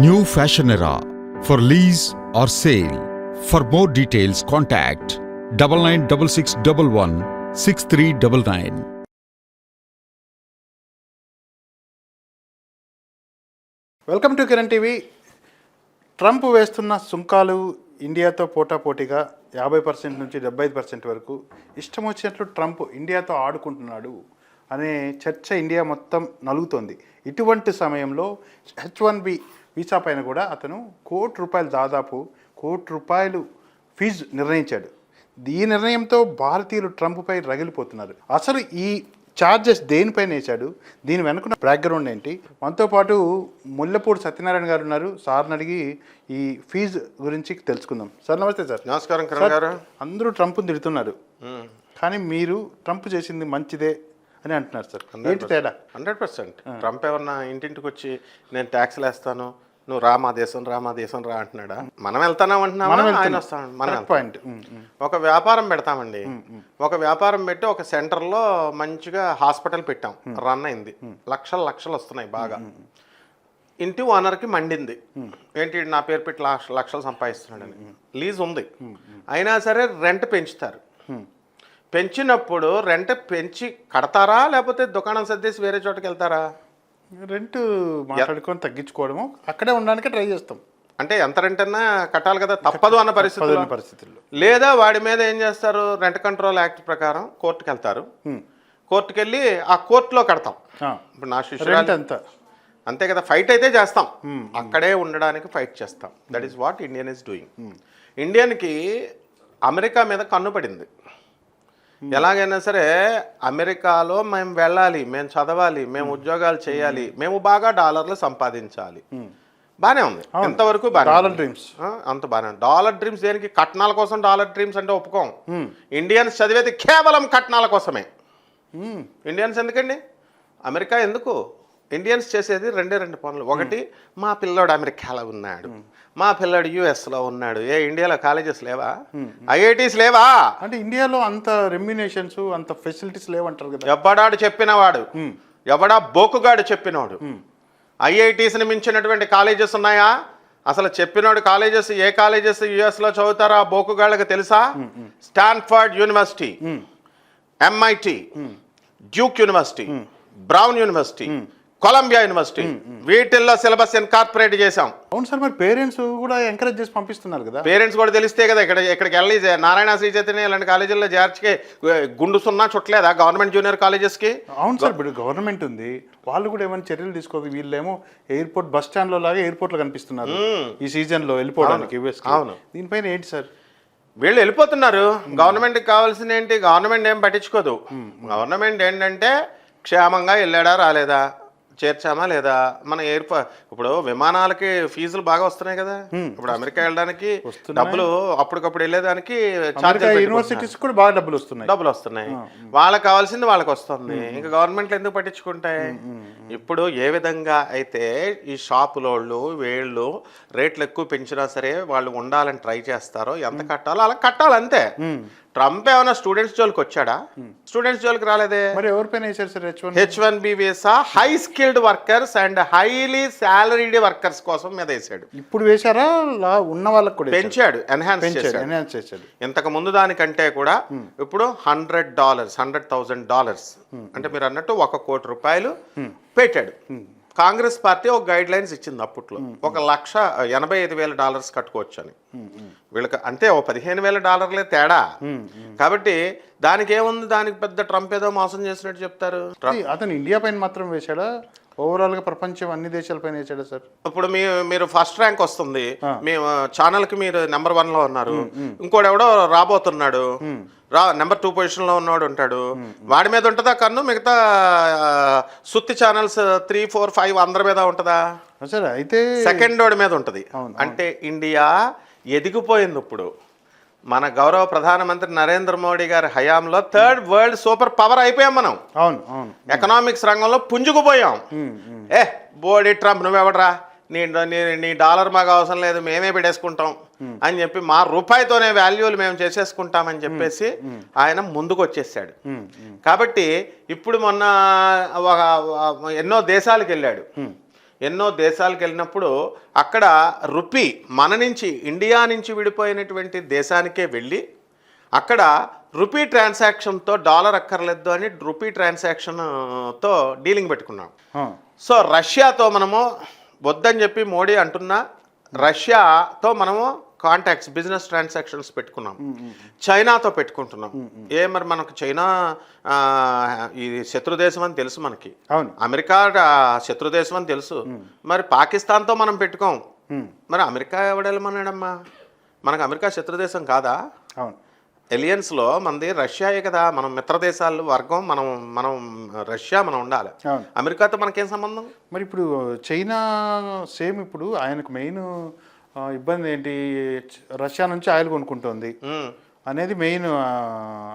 New fashion era for lease or sale for more details contact double nine double six double one six three double nine welcome to Kiran TV Trump వేస్తున్న సుంకాలు ఇండియాతో పోటాపోటీగా యాభై percent నుంచి డెబ్బై ఐదు percent వరకు ఇష్టం వచ్చినట్లు ట్రంప్ ఇండియాతో ఆడుకుంటున్నాడు అనే చర్చ ఇండియా మొత్తం నలుగుతోంది. ఇటువంటి సమయంలో హెచ్ వన్ బి వీసా పైన కూడా అతను కోటి రూపాయలు దాదాపు కోటి రూపాయలు ఫీజు నిర్ణయించాడు. ఈ నిర్ణయంతో భారతీయులు ట్రంప్పై రగిలిపోతున్నారు. అసలు ఈ ఛార్జెస్ దేనిపైన వేశాడు? దీని వెనుకున్న బ్యాక్గ్రౌండ్ ఏంటి? మనతో పాటు ముల్లపూడి సత్యనారాయణ గారు ఉన్నారు. సార్ని అడిగి ఈ ఫీజు గురించి తెలుసుకుందాం. సార్ నమస్తే సార్. నమస్కారం గారు. అందరూ ట్రంప్ని తిడుతున్నారు. కానీ మీరు ట్రంప్ చేసింది మంచిదే అని అంటున్నారు సార్. ఏంటి తేడా? Hundred percent. ట్రంప్ ఏమన్నా ఇంటింటికి వచ్చి నేను ట్యాక్స్లు వేస్తాను నువ్వు రా మా దేశం రా మా దేశం రా అంటున్నాడా? మనం వెళ్తాం అంటున్నామా ఆయన. వస్తాడు. మనం పాయింట్ ఒక వ్యాపారం పెడతామండి. ఒక వ్యాపారం పెట్టి ఒక సెంటర్లో మంచిగా హాస్పిటల్ పెట్టాం. రన్ అయింది. లక్షలు లక్షలు వస్తున్నాయి బాగా. ఇంటి ఓనర్కి మండింది. ఏంటి నా పేరు పెట్టి లక్ష లక్షలు సంపాదిస్తున్నాడని? లీజ్ ఉంది. అయినా సరే రెంట్ పెంచుతారు. పెంచినప్పుడు రెంట్ పెంచి కడతారా? లేకపోతే దుకాణం సర్దేసి వేరే చోటకి వెళ్తారా? రెంట్ మాట్లాడుకొని తగ్గించుకోవడము. అక్కడే ఉండడానికి ట్రై చేస్తాం. అంటే ఎంత రెంట్ అన్నా కట్టాలి కదా తప్పదు అన్న పరిస్థితి పరిస్థితుల్లో. లేదా వాడి మీద ఏం చేస్తారు రెంట్ కంట్రోల్ యాక్ట్ ప్రకారం కోర్టుకి వెళ్తారు కోర్టుకి వెళ్ళి ఆ కోర్టులో కడతాం. ఇప్పుడు నా శిష్యురాలు ఎంత? అంతే కదా ఫైట్ అయితే చేస్తాం. అక్కడే ఉండడానికి ఫైట్ చేస్తాం. That is what Indian is doing ఇండియన్కి America మీద కన్ను పడింది. ఎలాగైనా సరే అమెరికాలో మేము వెళ్ళాలి మేము చదవాలి మేము ఉద్యోగాలు చేయాలి మేము. బాగా డాలర్లు సంపాదించాలి. బానే ఉంది. ఎంతవరకు డాలర్. డ్రీమ్స్. అంత బానే ఉంది. డాలర్ డ్రీమ్స్ దేనికి? కట్నాల కోసం డాలర్ డ్రీమ్స్ అంటే ఒప్పుకోం. ఇండియన్స్ చదివేది కేవలం కట్నాల కోసమే. ఇండియన్స్ ఎందుకండి? అమెరికా ఎందుకు? ఇండియన్స్ చేసేది రెండే రెండు పనులు. ఒకటి మా పిల్లోడు అమెరికాలో ఉన్నాడు. మా పిల్లోడు యుఎస్లో ఉన్నాడు. ఏ ఇండియాలో కాలేజెస్ లేవా? ఐఐటీస్ లేవా? అంటే ఇండియాలో అంత రెమ్యునేషన్స్ అంత ఫెసిలిటీస్ లేవంటారు కదా. ఎవడాడు చెప్పినవాడు? ఎవడా బోకుగాడు చెప్పినవాడు ఐఐటీస్ని మించినటువంటి కాలేజెస్ ఉన్నాయా? అసలు చెప్పినోడు కాలేజెస్ ఏ కాలేజెస్ యుఎస్లో చదువుతారా బోకుగాళ్ళకి తెలుసా? Stanford university MIT Duke university Brown university Columbia university. వీటిల్లో సిలబస్ ఇన్కార్పొరేట్ చేశాం. అవును సార్ మరి పేరెంట్స్ కూడా ఎంకరేజ్ చేసి పంపిస్తున్నారు కదా? పేరెంట్స్ కూడా తెలిస్తే కదా ఇక్కడ ఇక్కడికి వెళ్ళి నారాయణ శ్రీ చైతన్య ఇలాంటి కాలేజీల్లో చేర్చికి గుండు సున్నా చుట్టలేదా గవర్నమెంట్ జూనియర్ కాలేజెస్కి? అవును సార్ ఇప్పుడు గవర్నమెంట్ ఉంది. వాళ్ళు కూడా ఏమైనా చర్యలు తీసుకోదు వీళ్ళేమో ఎయిర్పోర్ట్ బస్ స్టాండ్లో లాగా ఎయిర్పోర్ట్లో కనిపిస్తున్నారు ఈ సీజన్లో వెళ్ళిపోవడానికి. అవును. దీనిపైన ఏంటి సార్? వీళ్ళు వెళ్ళిపోతున్నారు. గవర్నమెంట్కి కావాల్సింది ఏంటి? గవర్నమెంట్ ఏం పట్టించుకోదు. గవర్నమెంట్ ఏంటంటే క్షేమంగా వెళ్ళాడా రాలేదా? చేర్చామా లేదా? మన ఎయిర్పో ఇప్పుడు విమానాలకి ఫీజులు బాగా వస్తున్నాయి కదా. ఇప్పుడు అమెరికా వెళ్ళడానికి డబ్బులు అప్పటికప్పుడు వెళ్ళేదానికి యూనివర్సిటీస్ కూడా బాగా డబ్బులు వస్తున్నాయి. డబ్బులు వస్తున్నాయి. వాళ్ళకి కావాల్సింది వాళ్ళకి వస్తుంది. ఇంకా గవర్నమెంట్లు ఎందుకు పట్టించుకుంటాయి? ఇప్పుడు ఏ విధంగా అయితే ఈ షాపులోళ్ళు వీళ్ళు రేట్లు ఎక్కువ పెంచినా సరే వాళ్ళు ఉండాలని ట్రై చేస్తారో ఎంత కట్టాలో అలా కట్టాలి అంతే ట్రంప్ ఏమైనా స్టూడెంట్స్ జోలికి వచ్చాడా? స్టూడెంట్స్ జోలికి రాలేదే? మరి ఎవరిపైన sir H one H one B visa high skilled workers and highly salaried workers కోసం మీద వేసాడు ఇప్పుడు వేశారా? ఉన్న వాళ్ళకి కూడా? పెంచాడు ఎన్హాన్స్ చేశాడు. ఎన్హాన్స్ చేశాడు. ఇంతకు ముందు దానికంటే కూడా ఇప్పుడు hundred dollars hundred thousand dollars అంటే మీరు అన్నట్టు ఒక కోటి రూపాయలు పెట్టాడు. కాంగ్రెస్ పార్టీ ఒక గైడ్ లైన్స్ ఇచ్చింది అప్పట్లో. ఒక లక్ష ఎనభై ఐదు వేల డాలర్స్ కట్టుకోవచ్చు అని. వీళ్ళకి అంతే ఓ పదిహేను వేల డాలర్లే తేడా. కాబట్టి దానికి ఏముంది? దానికి పెద్ద ట్రంప్ ఏదో మోసం చేసినట్టు చెప్తారు. అతను ఇండియా పైన మాత్రం వేశాడా? ఓవరాల్గా ప్రపంచం అన్ని దేశాల పైన వేశాడా సార్. ఇప్పుడు మీ మీరు ఫస్ట్ ర్యాంక్ వస్తుంది. మీ ఛానల్కి మీరు నెంబర్ వన్లో ఉన్నారు. ఇంకోటి ఎవడో రాబోతున్నాడు. రా నెంబర్ టూ పొజిషన్లో ఉన్నవాడు ఉంటాడు. వాడి మీద ఉంటుందా కన్ను? మిగతా సుత్తి ఛానల్స్ త్రీ ఫోర్ ఫైవ్ అందరి మీద ఉంటుందా? సార్ అయితే సెకండ్ వాడి మీద ఉంటుంది. అంటే ఇండియా ఎదిగిపోయింది ఇప్పుడు. మన గౌరవ ప్రధానమంత్రి నరేంద్ర మోడీ గారి హయాంలో థర్డ్ వరల్డ్ సూపర్ పవర్ అయిపోయాం మనం. అవును అవును. ఎకనామిక్స్ రంగంలో పుంజుకుపోయాం. ఏ బోడీ ట్రంప్ నువ్వెవడరా? నీ నీ నీ డాలర్ మాకు అవసరం లేదు మేమే పెట్టేసుకుంటాం అని చెప్పి మా రూపాయితోనే వాల్యూలు మేము చేసేసుకుంటామని చెప్పేసి ఆయన ముందుకు వచ్చేసాడు కాబట్టి ఇప్పుడు మొన్న ఒక ఎన్నో దేశాలకు వెళ్ళాడు. ఎన్నో దేశాలకు వెళ్ళినప్పుడు అక్కడ రుపీ మన నుంచి ఇండియా నుంచి విడిపోయినటువంటి దేశానికే వెళ్ళి అక్కడ రూపీ ట్రాన్సాక్షన్తో డాలర్ అక్కర్లేదు అని రూపీ ట్రాన్సాక్షన్తో డీలింగ్ పెట్టుకున్నాం. సో రష్యాతో మనము వద్దని చెప్పి మోడీ అంటున్నా రష్యాతో మనము కాంటాక్ట్స్ బిజినెస్ ట్రాన్సాక్షన్స్ పెట్టుకున్నాం. చైనాతో పెట్టుకుంటున్నాం. ఏ మరి మనకు చైనా ఇది శత్రు దేశం అని తెలుసు మనకి. అవును. అమెరికా ఆ, శత్రు దేశం అని తెలుసు. మరి పాకిస్తాన్తో మనం పెట్టుకోం. మరి అమెరికా ఎవడెళ్ళమన్నాడమ్మా మనకు అమెరికా శత్రు దేశం కాదా? అవును. ఎలియన్స్లో మనది రష్యాయే కదా. మనం మిత్ర దేశాలు వర్గం మనం మనం రష్యా మనం ఉండాలి. అమెరికాతో మనకేం సంబంధం? మరి ఇప్పుడు చైనా సేమ్ ఇప్పుడు ఆయనకు మెయిన్ ఇబ్బంది ఏంటి? రష్యా నుంచి ఆయిల్ కొనుక్కుంటుంది. అనేది మెయిన్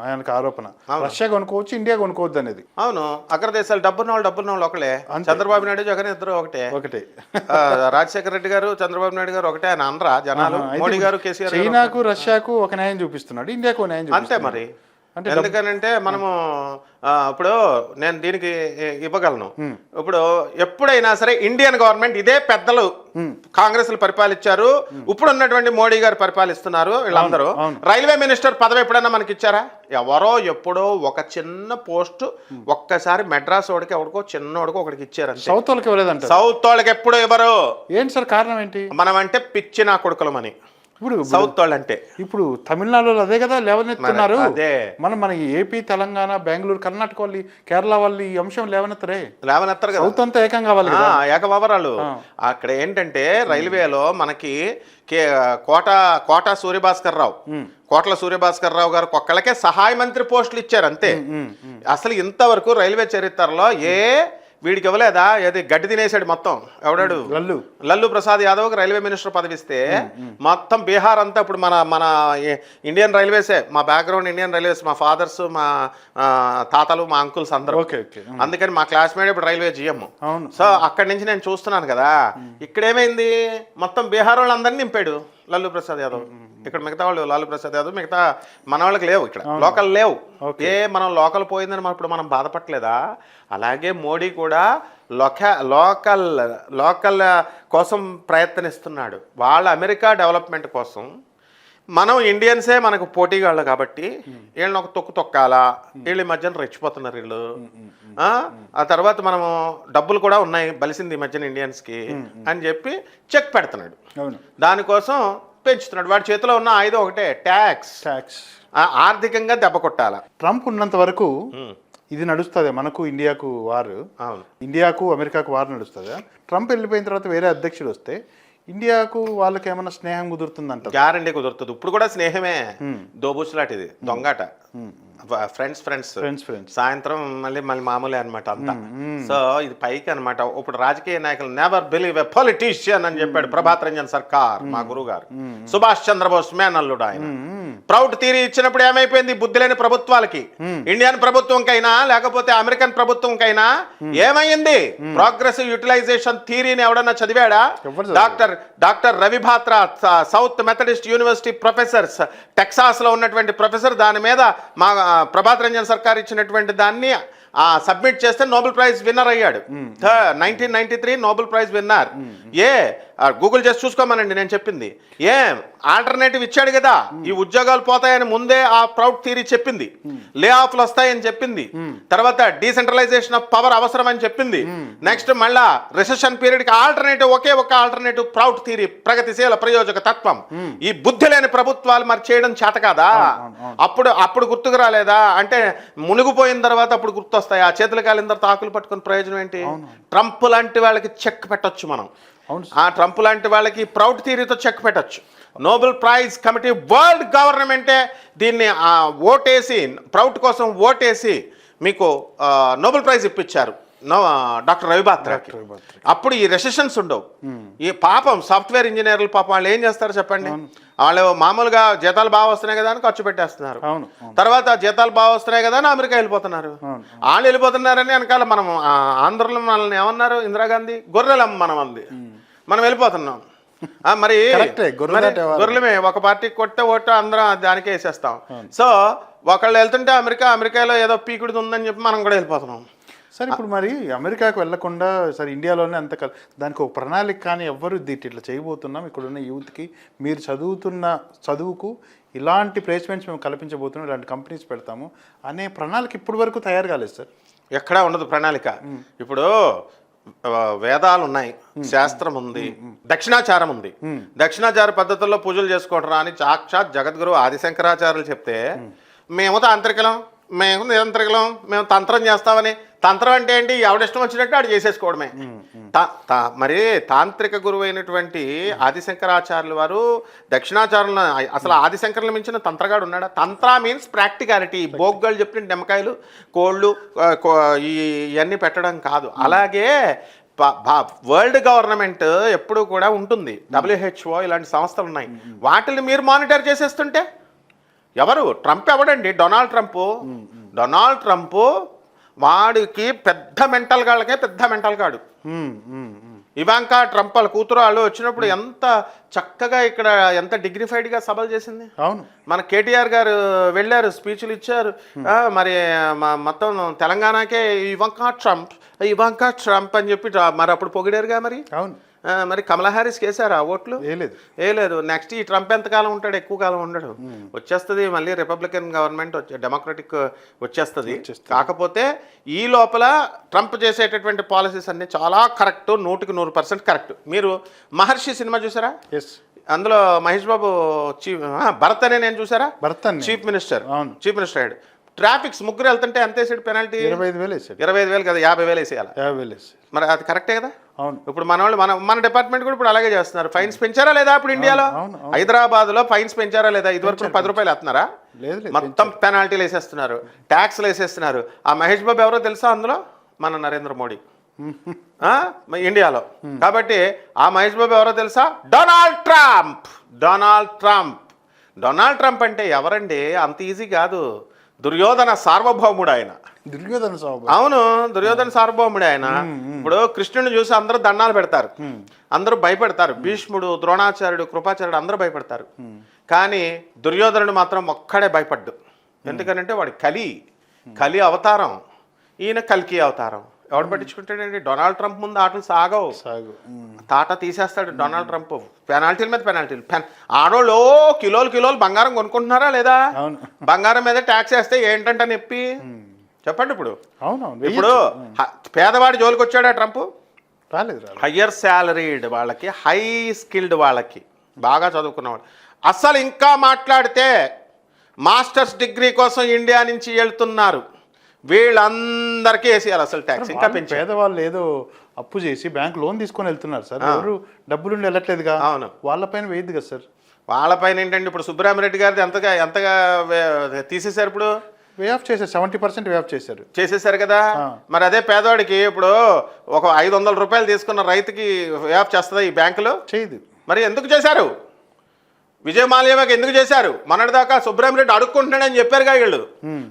ఆయనకు ఆరోపణ. రష్యా కొనుక్కోవచ్చు ఇండియా కొనుక్కోవద్దు అనేది. అవును. అగ్రదేశాలు డబ్బున్న వాళ్ళు డబ్బున్న వాళ్ళు ఒకలే చంద్రబాబు నాయుడు జగన్ ఇద్దరు ఒకటే. ఒకటే. రాజశేఖర రెడ్డి గారు చంద్రబాబు నాయుడు గారు ఒకటే అని అనరా జనాలు? మోడీ గారు కేసీఆర్ చైనాకు రష్యాకు ఒక న్యాయం చూపిస్తున్నాడు. ఇండియాకు ఒక న్యాయం అంతే మరి. అంటే ఎందుకనంటే మనము ఇప్పుడు నేను దీనికి ఇవ్వగలను. ఇప్పుడు ఎప్పుడైనా సరే ఇండియన్ గవర్నమెంట్ ఇదే పెద్దలు కాంగ్రెస్ పరిపాలించారు ఇప్పుడు ఉన్నటువంటి మోడీ గారు పరిపాలిస్తున్నారు వీళ్ళందరూ. రైల్వే మినిస్టర్ పదవి ఎప్పుడైనా మనకి ఇచ్చారా ఎవరో ఎప్పుడో ఒక చిన్న పోస్ట్ ఒక్కసారి మెడ్రాస్ వాడికి ఎవడికో చిన్నోడికో ఒకడికి ఇచ్చారు సౌత్ వాళ్ళకి ఇవ్వలేదంట సౌత్ వాళ్ళకి ఎప్పుడు ఇవ్వరు. ఏంటి సార్ కారణం ఏంటి? మనం అంటే పిచ్చి నా కొడుకులమని. ఇప్పుడు సౌత్ వాళ్ళు అంటే ఇప్పుడు తమిళనాడులో అదే కదా లేవనెత్తున్నారు. అదే. మనం మన ఏపీ తెలంగాణ బెంగళూరు కర్ణాటక వాళ్ళు కేరళ వాళ్ళు ఈ అంశం లేవనెత్తరే. లేవనెత్తారు కదా. సౌత్ అంతా ఏకం కావాలి ఏకబాబరాలు అక్కడ ఏంటంటే రైల్వేలో మనకి కోట కోట సూర్యభాస్కర్ రావు. కోట్ల సూర్యభాస్కర్ రావు గారు ఒక్కళ్ళకే సహాయ మంత్రి పోస్టులు ఇచ్చారు అంతే. అసలు ఇంతవరకు రైల్వే చరిత్రలో ఏ వీడికి ఇవ్వలేదా? ఏది గడ్డి తినేసాడు మొత్తం. ఎవడాడు? లల్లు. లల్లు ప్రసాద్ యాదవ్ రైల్వే మినిస్టర్ పదవి ఇస్తే మొత్తం బీహార్ అంతా ఇప్పుడు మన మన ఇండియన్ రైల్వేసే. మా బ్యాక్గ్రౌండ్ ఇండియన్ రైల్వేస్. మా ఫాదర్స్ మా తాతలు మా అంకుల్స్ అందరూ. Okay okay. అందుకని మా క్లాస్మేట్ ఇప్పుడు రైల్వే జిఎం సో అక్కడి నుంచి నేను చూస్తున్నాను కదా. ఇక్కడ ఏమైంది మొత్తం బీహార్ వాళ్ళందరినీ నింపాడు లల్లు ప్రసాద్ యాదవ్. ఇక్కడ మిగతా వాళ్ళు లాలు ప్రసాద్ యాదవ్ మిగతా మన వాళ్ళకి లేవు ఇక్కడ. లోకల్ లేవు. ఏ మనం లోకల్ పోయిందని మనం ఇప్పుడు మనం బాధపడలేదా అలాగే మోడీ కూడా లోక లోకల్ లోకల్ కోసం ప్రయత్నిస్తున్నాడు. వాళ్ళ అమెరికా డెవలప్మెంట్ కోసం మనం ఇండియన్సే మనకు పోటీగాళ్ళు కాబట్టి వీళ్ళని ఒక తొక్కు తొక్కాలా? వీళ్ళ ఈ మధ్యన రెచ్చిపోతున్నారు వీళ్ళు. ఆ? తర్వాత మనము డబ్బులు కూడా ఉన్నాయి బలిసింది ఈ మధ్యన ఇండియన్స్కి అని చెప్పి చెక్ పెడుతున్నాడు. దానికోసం పెంచుతున్నాడు. వాడి చేతిలో ఉన్న ఆయుధం ఒకటే ట్యాక్స్. ట్యాక్స్. ఆర్థికంగా దెబ్బ కొట్టాల? ట్రంప్ ఉన్నంత వరకు ఇది నడుస్తుంది మనకు ఇండియాకు వారు. ఇండియాకు అమెరికాకు వారు నడుస్తుందా? ట్రంప్ వెళ్ళిపోయిన తర్వాత వేరే అధ్యక్షుడు వస్తే ఇండియాకు వాళ్ళకి ఏమైనా స్నేహం కుదురుతుందంట? గ్యారంటీ కుదురుతుంది. ఇప్పుడు కూడా స్నేహమే దోబూచులాంటిది దొంగాట. Friends friends. Friends friends. సాయంత్రం మళ్ళీ మళ్ళీ మామూలే అనమాట అంతా. సో ఇది పైకి అనమాట ఇప్పుడు రాజకీయ నాయకులు నెవర్ బిలీవ్ ఎ పొలిటీషియన్ అని చెప్పాడు ప్రభాత్ రంజన్ సర్కార్ మా గురువు గారు సుభాష్ చంద్రబోస్ మేనల్లుడు ఆయన. ప్రౌడ్ థీరీ ఇచ్చినప్పుడు ఏమైపోయింది? బుద్ధి లేని ప్రభుత్వాలకి. ఇండియన్ ప్రభుత్వంకైనా లేకపోతే అమెరికన్ ప్రభుత్వంకైనా ఏమైంది? ప్రోగ్రెసివ్ యూటిలైజేషన్ థీరీని ఎవడన్నా చదివాడా. Doctor doctor Ravi Batra south Methodist university professors టెక్సాస్లో ఉన్నటువంటి ప్రొఫెసర్ దాని మీద మా ప్రభాత్ రంజన్ సర్కార్ ఇచ్చినటువంటి దాన్ని ఆ, సబ్మిట్ చేస్తే నోబెల్ ప్రైజ్ విన్నర్ అయ్యాడు. Nineteen ninety three Nobel prize winner. ఏ గూగుల్ చేసి చూసుకోమనండి నేను చెప్పింది. ఏ ఆల్టర్నేటివ్ ఇచ్చాడు కదా. ఈ ఉద్యోగాలు పోతాయని ముందే ఆ ప్రౌడ్ థియరీ చెప్పింది. లే ఆఫ్లు వస్తాయని చెప్పింది. తర్వాత డీసెంట్రలైజేషన్ ఆఫ్ పవర్ అవసరం అని చెప్పింది నెక్స్ట్ మళ్ళా రిసెషన్ పీరియడ్కి ఆల్టర్నేటివ్ ఒకే ఒక ఆల్టర్నేటివ్ ప్రౌడ్ థియరీ ప్రగతిశీల ప్రయోజక తత్వం. ఈ బుద్ధి లేని ప్రభుత్వాలు మరి చేయడం చేత కాదా? అప్పుడు అప్పుడు గుర్తుకు రాలేదా? అంటే మునిగిపోయిన తర్వాత అప్పుడు గుర్తొస్తాయి. ఆ చేతులు కాలిన తర్వాత ఆకులు పట్టుకుని ప్రయోజనం ఏంటి? ట్రంప్ లాంటి వాళ్ళకి చెక్ పెట్టొచ్చు మనం. ఆ ట్రంప్ లాంటి వాళ్ళకి ప్రౌడ్ థియరీతో చెక్ పెట్టొచ్చు. నోబెల్ ప్రైజ్ కమిటీ వరల్డ్ గవర్నమెంటే దీన్ని ఓటేసి ప్రౌడ్ కోసం ఓటేసి మీకు నోబెల్ ప్రైజ్ ఇప్పించారు డాక్టర్ రవిబాత్రాకి అప్పుడు ఈ రెసెషన్స్ ఉండవు. ఈ పాపం సాఫ్ట్వేర్ ఇంజనీర్లు పాపం వాళ్ళు ఏం చేస్తారు చెప్పండి? వాళ్ళు మామూలుగా జీతాలు బాగా వస్తున్నాయి కదా అని ఖర్చు పెట్టేస్తున్నారు. తర్వాత జీతాలు బాగా వస్తున్నాయి కదా అని అమెరికా వెళ్ళిపోతున్నారు. వాళ్ళు వెళ్ళిపోతున్నారని వెనకాల మనం ఆంధ్రలో మనల్ని ఏమన్నారు? ఇందిరాగాంధీ? గొర్రెలమ్మ మనం అంది మనం వెళ్ళిపోతున్నాం. ఆ, మరి? గొర్రెలమే ఒక పార్టీకి కొట్టే ఓటు అందరం దానికే వేసేస్తాం. సో ఒకళ్ళు వెళ్తుంటే అమెరికా అమెరికాలో ఏదో పీకుడిది ఉందని చెప్పి మనం కూడా వెళ్ళిపోతున్నాం. సార్ ఇప్పుడు మరి అమెరికాకు వెళ్ళకుండా సార్ ఇండియాలోనే అంత దానికి ఒక ప్రణాళిక కానీ ఎవ్వరు దీన్ని ఇట్లా చేయబోతున్నాం. ఇక్కడున్న యూత్కి మీరు చదువుతున్న చదువుకు ఇలాంటి ప్లేస్మెంట్స్ మేము కల్పించబోతున్నాం ఇలాంటి కంపెనీస్ పెడతాము అనే ప్రణాళిక ఇప్పటి వరకు తయారు కాలేదు సార్. ఎక్కడా ఉండదు ప్రణాళిక. ఇప్పుడు వేదాలు ఉన్నాయి శాస్త్రం ఉంది దక్షిణాచారం ఉంది దక్షిణాచార పద్ధతుల్లో పూజలు చేసుకోవడం అని సాక్షాత్ జగద్గురు ఆదిశంకరాచార్యులు చెప్తే మేము తాంత్రికలం. మేము నిరంతరికలం. మేము తంత్రం చేస్తామని తంత్రం అంటే ఏంటి? ఎవడిష్టం వచ్చినట్టు ఆడు చేసేసుకోవడమే. తా- తా- మరి తాంత్రిక గురువు అయినటువంటి ఆదిశంకరాచార్యుల వారు దక్షిణాచార్యుల అసలు ఆదిశంకరులు మించిన తంత్రగాడు ఉన్నాడా? తంత్ర మీన్స్ ప్రాక్టికాలిటీ బోగ్గాళ్ళు చెప్పిన నిమ్మకాయలు కోళ్ళు ఇవన్నీ పెట్టడం కాదు. అలాగే వరల్డ్ గవర్నమెంట్ ఎప్పుడు కూడా ఉంటుంది. డబ్ల్యూహెచ్ఓ ఇలాంటి సంస్థలు ఉన్నాయి. వాటిని మీరు మానిటర్ చేసేస్తుంటే ఎవరు? ట్రంప్ ఎవడండి? Donald Trump. డొనాల్డ్ ట్రంప్ వాడికి పెద్ద మెంటల్ గాళ్ళకే పెద్ద మెంటల్ గాడు. ఇవాంకా ట్రంప్ వాళ్ళ కూతురు వాళ్ళు వచ్చినప్పుడు ఎంత చక్కగా ఇక్కడ ఎంత డిగ్నిఫైడ్గా సభలు చేసింది. అవును. మన కేటీఆర్ గారు వెళ్ళారు స్పీచ్లు ఇచ్చారు. మరి మొత్తం తెలంగాణకే ఇవంకా ట్రంప్ ఇవంకా ట్రంప్ అని చెప్పి మరి అప్పుడు పొగిడారుగా మరి? అవును. మరి కమలా హ్యారిస్ కేసారా ఓట్లు? ఏ లేదు ఏ లేదు. నెక్స్ట్ ఈ ట్రంప్ ఎంతకాలం ఉంటాడు? ఎక్కువ కాలం ఉండడు. వచ్చేస్తుంది మళ్ళీ రిపబ్లికన్ గవర్నమెంట్ వచ్చే డెమోక్రటిక్ వచ్చేస్తుంది. కాకపోతే ఈ లోపల ట్రంప్ చేసేటటువంటి పాలసీస్ అన్ని చాలా కరెక్ట్ నూటికి నూరు పర్సెంట్ కరెక్ట్. మీరు మహర్షి సినిమా చూసారా? ఎస్ అందులో మహేష్ బాబు చీఫ్ భరత్ అనే నేను చూసారా? Bharat. Chief minister. Chief minister అయ్యాడు. ట్రాఫిక్స్ ముగ్గురు వెళ్తుంటే ఎంత వేసాడు పెనాల్టీ ఇరవై ఐదు వేలు వేసాడు. ఇరవై ఐదు వేలు కదా యాభై వేలు వేసేయాలి? యాభై వేలు వేసాడు. మరి అది కరెక్టే కదా? అవును. ఇప్పుడు మన వాళ్ళు మన మన డిపార్ట్మెంట్ కూడా ఇప్పుడు అలాగే చేస్తున్నారు. ఫైన్స్ పెంచారా లేదా ఇప్పుడు ఇండియాలో. హైదరాబాద్లో ఫైన్స్ పెంచారా లేదా? ఇదివరకు పది రూపాయలు వేస్తున్నారా? మొత్తం పెనాల్టీలు వేసేస్తున్నారు. ట్యాక్స్లు వేసేస్తున్నారు. ఆ మహేష్ బాబు ఎవరో తెలుసా అందులో? మన నరేంద్ర మోడీ. ఇండియాలో. కాబట్టి ఆ మహేష్ బాబు ఎవరో తెలుసా? Donald Trump Donald Trump Donald Trump అంటే ఎవరండి? అంత ఈజీ కాదు. దుర్యోధన సార్వభౌముడు ఆయన దుర్యోధన అవును దుర్యోధన సార్వభౌముడే ఆయన ఇప్పుడు కృష్ణుని చూసి అందరూ దండాలు పెడతారు. అందరూ భయపడతారు. భీష్ముడు ద్రోణాచార్యుడు కృపాచార్యుడు అందరూ భయపడతారు. కానీ దుర్యోధనుడు మాత్రం ఒక్కడే భయపడ్డు. ఎందుకనంటే వాడి కలి. కలి అవతారం. ఈయన కల్కి అవతారం. ఎవడు పట్టించుకుంటాడండి? డొనాల్డ్ ట్రంప్ ముందు ఆటలు సాగవు. సాగు. తాట తీసేస్తాడు డొనాల్డ్ ట్రంప్. పెనాల్టీల మీద పెనాల్టీలు. పెన్ ఆడోళ్ళు కిలోలు కిలోలు బంగారం కొనుక్కుంటున్నారా లేదా? బంగారం మీద ట్యాక్స్ వేస్తే ఏంటంట నొప్పి? చెప్పండి ఇప్పుడు. అవును అవును ఇప్పుడు పేదవాడి జోలికి వచ్చాడా ట్రంప్? రాలేదు హయ్యర్ శాలరీడ్ వాళ్ళకి హై స్కిల్డ్ వాళ్ళకి బాగా చదువుకున్నవాడు. అసలు ఇంకా మాట్లాడితే మాస్టర్స్ డిగ్రీ కోసం ఇండియా నుంచి వెళ్తున్నారు. వీళ్ళందరికీ వేసేయాలి అసలు ట్యాక్స్ ఇంకా పెంచి పేదవాళ్ళు ఏదో అప్పు చేసి బ్యాంక్ లోన్ తీసుకొని వెళ్తున్నారు సార్. ఎవరు డబ్బులుండి వెళ్ళట్లేదుగా? అవును. వాళ్ళపైన వేయద్దు కదా సార్. వాళ్ళపైన ఏంటంటే ఇప్పుడు సుబ్బరామిరెడ్డి గారిది ఎంతగా ఎంతగా తీసేశారు ఇప్పుడు? వే ఆఫ్ చేశారు సెవెంటీ పర్సెంట్ వే ఆఫ్ చేశారు. చేసేసారు కదా? మరి అదే పేదవాడికి ఇప్పుడు ఒక ఐదు వందల రూపాయలు తీసుకున్న రైతుకి వే ఆఫ్ చేస్తుందా ఈ బ్యాంకులో? చేయదు. మరి ఎందుకు చేశారు? విజయ మాల్యవాకి ఎందుకు చేశారు? మొన్నటిదాకా సుబ్రహ్మరెడ్డి అడుక్కుంటున్నాడని చెప్పారుగా వీళ్ళు.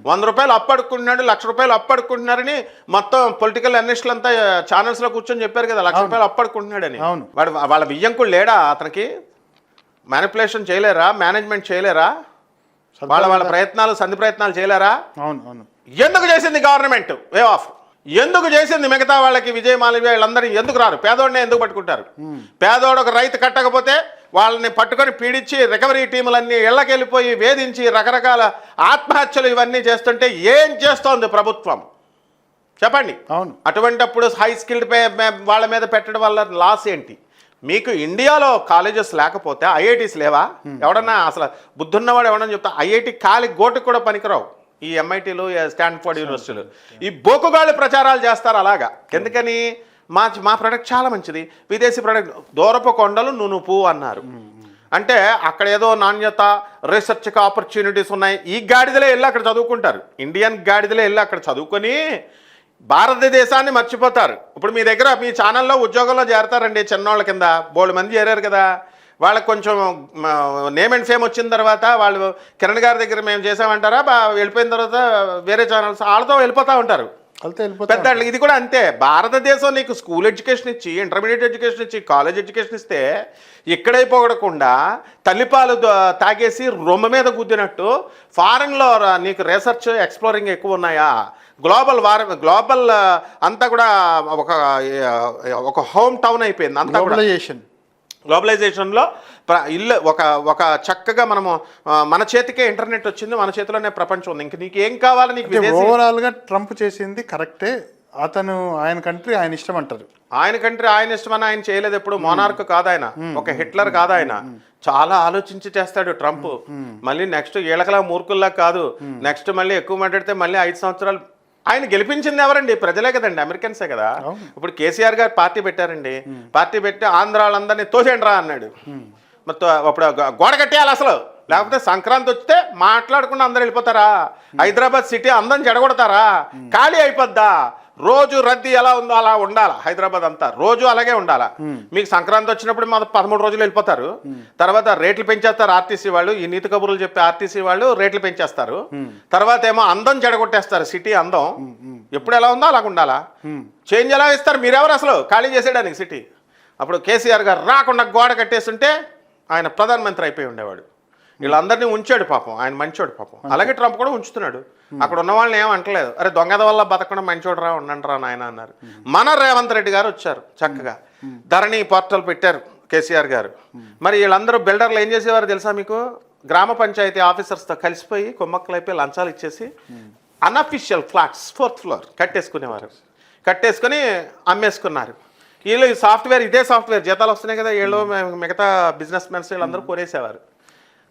వంద రూపాయలు అప్పు అడుక్కుంటున్నాడు లక్ష రూపాయలు అప్పు అడుక్కుంటున్నారని మొత్తం పొలిటికల్ అనలిస్టులు అంతా ఛానల్స్లో కూర్చొని చెప్పారు కదా లక్ష రూపాయలు అప్పు అడుక్కుంటున్నాడని అవును. వాడు వాళ్ళ బియ్యం కూడా లేడా అతనికి? మ్యానిపులేషన్ చేయలేరా? మేనేజ్మెంట్ చేయలేరా? వాళ్ళ వాళ్ళ ప్రయత్నాలు సంధి ప్రయత్నాలు చేయలేరా? అవును అవును. ఎందుకు చేసింది గవర్నమెంట్ వే ఆఫ్ ఎందుకు చేసింది మిగతా వాళ్ళకి విజయ మాల్యా వీళ్ళందరూ ఎందుకు రారు? పేదోడిని ఎందుకు పట్టుకుంటారు? పేదోడు ఒక రైతు కట్టకపోతే వాళ్ళని పట్టుకొని పీడించి రికవరీ టీములన్నీ ఇళ్ళకెళ్ళిపోయి వేధించి రకరకాల ఆత్మహత్యలు ఇవన్నీ చేస్తుంటే ఏం చేస్తోంది ప్రభుత్వం? చెప్పండి. అవును. అటువంటప్పుడు హై స్కిల్డ్ వాళ్ళ మీద పెట్టడం వల్ల లాస్ ఏంటి? మీకు ఇండియాలో కాలేజెస్ లేకపోతే ఐఐటీస్ లేవా? ఎవడన్నా అసలు బుద్ధున్నవాడు ఎవడన్నా చెప్తా ఐఐటి కాలి గోటుకు కూడా పనికిరావు. ఈ ఎంఐటీలు స్టాన్ఫోర్డ్ యూనివర్సిటీలు ఈ బోకుగాళ్ళు ప్రచారాలు చేస్తారు అలాగా. ఎందుకని? మా మా ప్రొడక్ట్ చాలా మంచిది. విదేశీ ప్రొడక్ట్ దూరపు కొండలు నునుపు అన్నారు. అంటే అక్కడ ఏదో నాణ్యత రీసెర్చ్కి ఆపర్చునిటీస్ ఉన్నాయి. ఈ గాడిదలే వెళ్ళి అక్కడ చదువుకుంటారు. ఇండియన్ గాడిదలే వెళ్ళి అక్కడ చదువుకొని భారతదేశాన్ని మర్చిపోతారు. ఇప్పుడు మీ దగ్గర మీ ఛానల్లో ఉద్యోగంలో చేరతారండి చిన్నోళ్ళ కింద. బోళ్ళు మంది చేరారు కదా. వాళ్ళకి కొంచెం నేమ్ అండ్ ఫేమ్ వచ్చిన తర్వాత వాళ్ళు కిరణ్ గారి దగ్గర మేము చేసామంటారా బా వెళ్ళిపోయిన తర్వాత వేరే ఛానల్స్ వాళ్ళతో వెళ్ళిపోతూ ఉంటారు. పెద్ద ఇది కూడా అంతే. భారతదేశం నీకు స్కూల్ ఎడ్యుకేషన్ ఇచ్చి ఇంటర్మీడియట్ ఎడ్యుకేషన్ ఇచ్చి కాలేజ్ ఎడ్యుకేషన్ ఇస్తే ఇక్కడైపోకుండా తల్లిపాలు తాగేసి రొమ్మ మీద గుద్దినట్టు ఫారెన్లో నీకు రీసెర్చ్ ఎక్స్ప్లోరింగ్ ఎక్కువ ఉన్నాయా? గ్లోబల్ వార్ గ్లోబల్ అంతా కూడా ఒక ఒక హోమ్ టౌన్ అయిపోయింది అంతా కూడా. గ్లోబలైజేషన్లో ప్ర- ఇల్లు ఒక ఒక చక్కగా మనము మన చేతికే ఇంటర్నెట్ వచ్చింది మన చేతిలోనే ప్రపంచం ఉంది. ఇంక నీకు ఏం కావాలి నీకు అంటే విదేశీ ఓవరాల్గా ట్రంప్ చేసింది కరెక్టే. అతను ఆయన కంట్రీ ఆయన ఇష్టం అంటారు. ఆయన కంట్రీ ఆయన ఇష్టమని ఆయన చేయలేదు ఎప్పుడు. మోనార్క్ కాదు ఆయన ఒక హిట్లర్ కాదు ఆయన చాలా ఆలోచించి చేస్తాడు ట్రంప్. మళ్ళీ నెక్స్ట్ ఈళ్ళకలా మూర్ఖుల్లా కాదు. నెక్స్ట్ మళ్ళీ ఎక్కువ మాట్లాడితే మళ్ళీ ఐదు సంవత్సరాలు ఆయన గెలిపించింది ఎవరండి? ప్రజలే కదండి అమెరికన్సే కదా. ఇప్పుడు కేసీఆర్ గారు పార్టీ పెట్టారండి. పార్టీ పెట్టి ఆంధ్ర వాళ్ళందరినీ తోసేయండి రా అన్నాడు మరి తో- అప్పుడు గోడ కట్టేయాలి అసలు. లేకపోతే సంక్రాంతి వస్తే మాట్లాడకుండా అందరు వెళ్ళిపోతారా? హైదరాబాద్ సిటీ అందరం చెడగొడతారా? ఖాళీ అయిపోద్దా? రోజు రద్దీ ఎలా ఉందో అలా ఉండాలా హైదరాబాద్ అంతా. రోజు అలాగే ఉండాలా. మీకు సంక్రాంతి వచ్చినప్పుడు మా పదమూడు రోజులు వెళ్ళిపోతారు. తర్వాత రేట్లు పెంచేస్తారు ఆర్టీసీ వాళ్ళు. ఈ నీతి కబుర్లు చెప్పే ఆర్టీసీ వాళ్ళు రేట్లు పెంచేస్తారు. తర్వాత ఏమో అందం చెడగొట్టేస్తారు సిటీ అందం. ఎప్పుడు ఎలా ఉందో అలాగ ఉండాలా. చేంజ్ ఎలా ఇస్తారు? మీరెవరు అసలు? ఖాళీ చేసేయడానికి సిటీ. అప్పుడు కేసీఆర్ గారు రాకుండా గోడ కట్టేస్తుంటే ఆయన ప్రధానమంత్రి అయిపోయి ఉండేవాడు. వీళ్ళందరినీ ఉంచాడు పాపం. ఆయన మంచోడు పాపం. అలాగే ట్రంప్ కూడా ఉంచుతున్నాడు. అక్కడ ఉన్న వాళ్ళని ఏం అంటలేదు. అరే దొంగద వల్ల బతకడం మంచోడు రా ఉండండి రా నాయన అన్నారు. మన రేవంత్ రెడ్డి గారు వచ్చారు చక్కగా. ధరణి పోర్టల్ పెట్టారు కేసీఆర్ గారు. మరి వీళ్ళందరూ బిల్డర్లు ఏం చేసేవారు తెలుసా మీకు? గ్రామ పంచాయతీ ఆఫీసర్స్తో కలిసిపోయి కుమ్మక్కలైపోయి లంచాలు ఇచ్చేసి అన్అఫిషియల్ ఫ్లాట్స్ ఫోర్త్ ఫ్లోర్ కట్టేసుకునేవారు. కట్టేసుకొని అమ్మేసుకున్నారు. వీళ్ళు ఈ సాఫ్ట్వేర్ ఇదే సాఫ్ట్వేర్. జీతాలు వస్తున్నాయి కదా వీళ్ళు మిగతా బిజినెస్ మెన్స్ వీళ్ళందరూ కొనేసేవారు.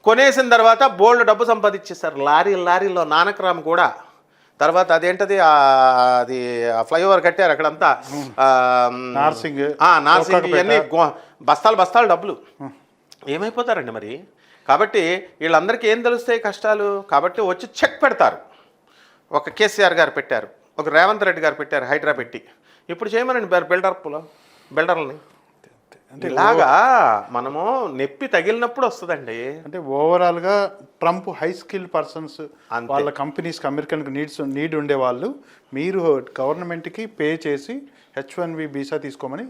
కొనేసిన తర్వాత బోల్డ్ డబ్బు సంపాదించేస్తారు లారీ లారీలో నానకరామ్ కూడా. తర్వాత అదేంటది? అది ఫ్లైఓవర్ కట్టారు అక్కడంతా. నార్సింగ్, నార్సింగ్. ఇవన్నీ బస్తాలు బస్తాలు డబ్బులు. ఏమైపోతారండి మరి? కాబట్టి వీళ్ళందరికీ ఏం తెలుస్తాయి కష్టాలు? కాబట్టి వచ్చి చెక్ పెడతారు. ఒక కేసీఆర్ గారు పెట్టారు. ఒక రేవంత్ రెడ్డి గారు పెట్టారు హైడ్రా పెట్టి. ఇప్పుడు చేయమనండి బిల్డర్ బిల్డర్లని. అంటే ఇలాగా మనము నెప్పి తగిలినప్పుడు వస్తుందండి. అంటే ఓవరాల్గా ట్రంప్ హై స్కిల్ పర్సన్స్. వాళ్ళ కంపెనీస్కి అమెరికన్ నీడ్స్ నీడ్ ఉండే వాళ్ళు మీరు గవర్నమెంట్కి పే చేసి హెచ్ వన్ వి వీసా తీసుకోమని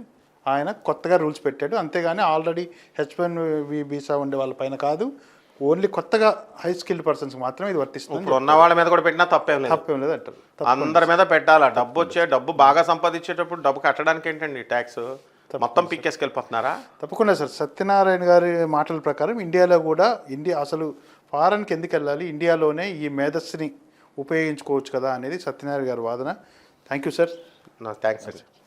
ఆయన కొత్తగా రూల్స్ పెట్టాడు. అంతేగాని already H one B visa ఉండే వాళ్ళ పైన కాదు ఓన్లీ కొత్తగా హై స్కిల్డ్ పర్సన్స్ మాత్రమే ఇది వర్తిస్తుంది ఇప్పుడు ఉన్న వాళ్ళ మీద కూడా పెట్టినా తప్పేం లేదు. తప్పేం లేదు అంటారు. అందరి మీద పెట్టాలా? డబ్బు వచ్చే డబ్బు బాగా సంపాదించేటప్పుడు డబ్బు కట్టడానికి ఏంటండి ట్యాక్స్ మొత్తం పీకేసుకెళ్ళిపోతున్నారా? తప్పకుండా సార్. సత్యనారాయణ గారి మాటల ప్రకారం ఇండియాలో కూడా ఇండియా అసలు ఫారెన్కి ఎందుకు వెళ్ళాలి ఇండియాలోనే ఈ మేధస్సుని ఉపయోగించుకోవచ్చు కదా అనేది సత్యనారాయణ గారి వాదన. థ్యాంక్ యూ సార్ థ్యాంక్స్ అండి.